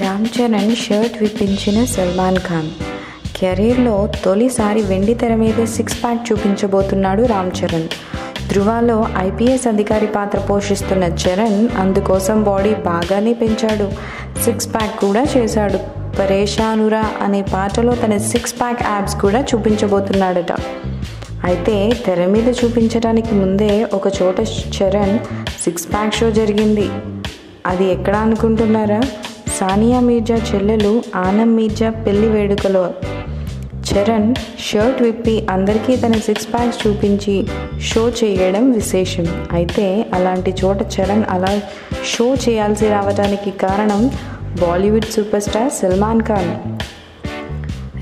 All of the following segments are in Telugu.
రామ్ చరణ్ షర్ట్ విప్పించిన సల్మాన్ ఖాన్. కెరీర్లో తొలిసారి వెండి తెర మీద సిక్స్ ప్యాక్ చూపించబోతున్నాడు రామ్ చరణ్. ధృవాలో ఐపీఎస్ అధికారి పాత్ర పోషిస్తున్న చరణ్ అందుకోసం బాడీ బాగానే పెంచాడు. సిక్స్ ప్యాక్ కూడా చేశాడు. పరేషానురా అనే పాటలో తన సిక్స్ ప్యాక్ యాబ్స్ కూడా చూపించబోతున్నాడట. అయితే తెర మీద చూపించడానికి ముందే ఒక చోట చరణ్ సిక్స్ ప్యాక్ షో జరిగింది. అది ఎక్కడ అనుకుంటున్నారా? సానియా మీర్జా చెల్లెలు ఆనం మీర్జా పెళ్ళి వేడుకలో. చరణ్ షర్ట్ విప్పి అందరికీ తన సిక్స్ ప్యాక్స్ చూపించి షో చేయడం విశేషం. అయితే అలాంటి చోట చరణ్ అలా షో చేయాల్సి రావడానికి కారణం Bollywood super star Salman Khan.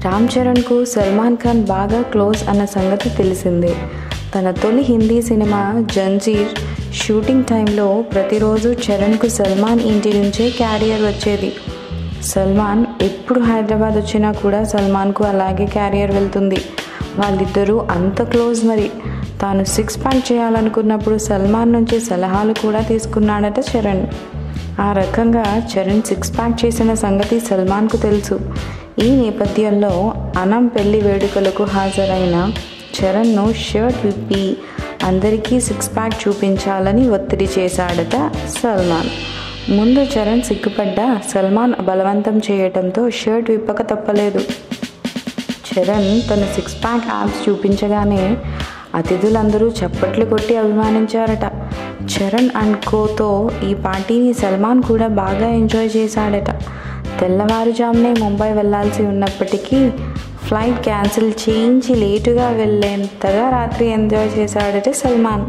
Ram చరణ్కు Salman Khan బాగా క్లోజ్ అన్న సంగతి తెలిసిందే. తన తొలి హిందీ సినిమా జంజీర్ షూటింగ్ టైంలో ప్రతిరోజు చరణ్కు సల్మాన్ ఇంటి నుంచే క్యారియర్ వచ్చేది. సల్మాన్ ఎప్పుడు హైదరాబాద్ వచ్చినా కూడా సల్మాన్కు అలాగే క్యారియర్ వెళ్తుంది. వాళ్ళిద్దరూ అంత క్లోజ్ మరి. తాను సిక్స్ ప్యాక్ చేయాలనుకున్నప్పుడు సల్మాన్ నుంచి సలహాలు కూడా తీసుకున్నాడట చరణ్. ఆ రకంగా చరణ్ సిక్స్ ప్యాక్ చేసిన సంగతి సల్మాన్కు తెలుసు. ఈ నేపథ్యంలో అనం పెళ్ళి వేడుకలకు హాజరైన చరణ్ను షర్ట్ విప్పి అందరికీ సిక్స్ ప్యాక్ చూపించాలని ఒత్తిడి చేశాడట సల్మాన్. ముందు చరణ్ సిగ్గుపడ్డా సల్మాన్ బలవంతం చేయటంతో షర్ట్ విప్పక తప్పలేదు. చరణ్ తన సిక్స్ ప్యాక్ యాప్స్ చూపించగానే అతిథులందరూ చప్పట్లు కొట్టి అభిమానించారట. చరణ్ అండ్ కోతో ఈ పార్టీని సల్మాన్ కూడా బాగా ఎంజాయ్ చేశాడట. తెల్లవారుజామునే ముంబై వెళ్ళాల్సి ఉన్నప్పటికీ ఫ్లైట్ క్యాన్సిల్ చేయించి లేటుగా వెళ్ళేంతగా రాత్రి ఎంజాయ్ చేశాడట సల్మాన్.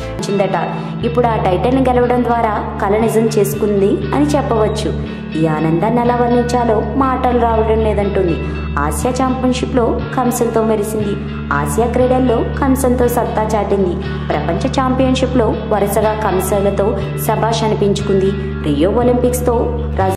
వచ్చిందట ఇప్పుడు ఆ టైటిల్ని గెలవడం ద్వారా కళ నిజం చేసుకుంది అని చెప్పవచ్చు. ఈ ఆనందాన్ని ఎలా వర్ణించాలో మాటలు రావడం లేదంటుంది. ఆసియా ఛాంపియన్షిప్లో కంసంతో మెరిసింది. ఆసియా క్రీడల్లో కంసంతో సత్తా చాటింది. ప్రపంచ ఛాంపియన్షిప్లో వరుసగా కంసాలతో సభాష్ అనిపించుకుంది. రియో ఒలింపిక్స్తో